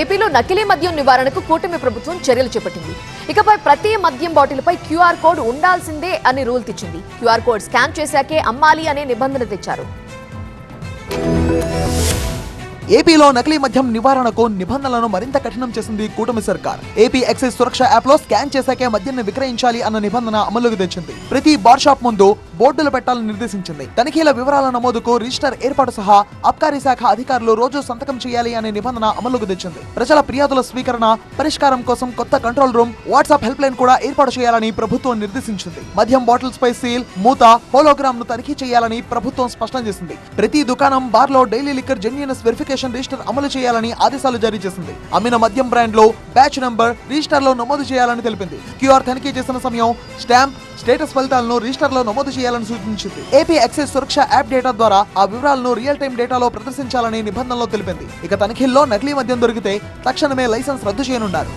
ఏపీలో నకిలీ మద్యం నివారణకు కూటమి ప్రభుత్వం చర్యలు చేపట్టింది. ఇకపై ప్రతి మద్యం బాటిల్పై క్యూఆర్ కోడ్ ఉండాల్సిందే అని రూల్ తెచ్చింది. క్యూఆర్ కోడ్ స్కాన్ చేశాకే అమ్మాలి అనే నిబంధన తెచ్చారు. ఏపీలో నకిలీ మద్యం నివారణకు నిబంధనలను మరింత కఠినం చేసింది కూటమి సర్కార్. ఏపీ ఎక్సైజ్ సురక్ష యాప్లో స్కాన్ చేశాకే మద్యాన్ని విక్రయించాలి అన్న నిబంధన అమలుకు తెచ్చింది. ప్రతి బార్ షాప్ ముందు బోర్డులు పెట్టాలని నిర్దేశించింది. తనిఖీల వివరాల నమోదుకు రిజిస్టర్ ఏర్పాటు సహా అబ్కారీ శాఖ అధికారులు రోజు సంతకం చేయాలి అనే నిబంధన అమలుకు తెచ్చింది. ప్రజల ఫిర్యాదుల స్వీకరణ పరిష్కారం కోసం కొత్త control room WhatsApp helpline కూడా ఏర్పాటు చేయాలని ప్రభుత్వం నిర్దేశించింది. మద్యం బాటిల్స్ పై సీల్ మూత హోలోగ్రామ్ను తనిఖీ చేయాలని ప్రభుత్వం స్పష్టం చేసింది. ప్రతి దుకాణం బార్లో daily liquor genuineness verification register అమలు చేయాలని ఆదేశాలు జారీ చేసింది. అమ్మిన మద్యం బ్రాండ్లో బ్యాచ్ నంబర్ రిజిస్టర్లో నమోదు చేయాలని తెలిపింది. క్యూఆర్ తనిఖీ చేసిన సమయం స్టాంప్ స్టేటస్ ఫలితాలను రిజిస్టర్లో నమోదు చేయాలని సూచించింది. AP excise Suraksha app data ద్వారా ఆ వివరాలను రియల్ టైం డేటాలో ప్రదర్శించాలని నిబంధనలో తెలిపింది. ఇక తనిఖీల్లో నకిలీ మద్యం దొరికితే తక్షణమే లైసెన్స్ రద్దు చేయనున్నారు.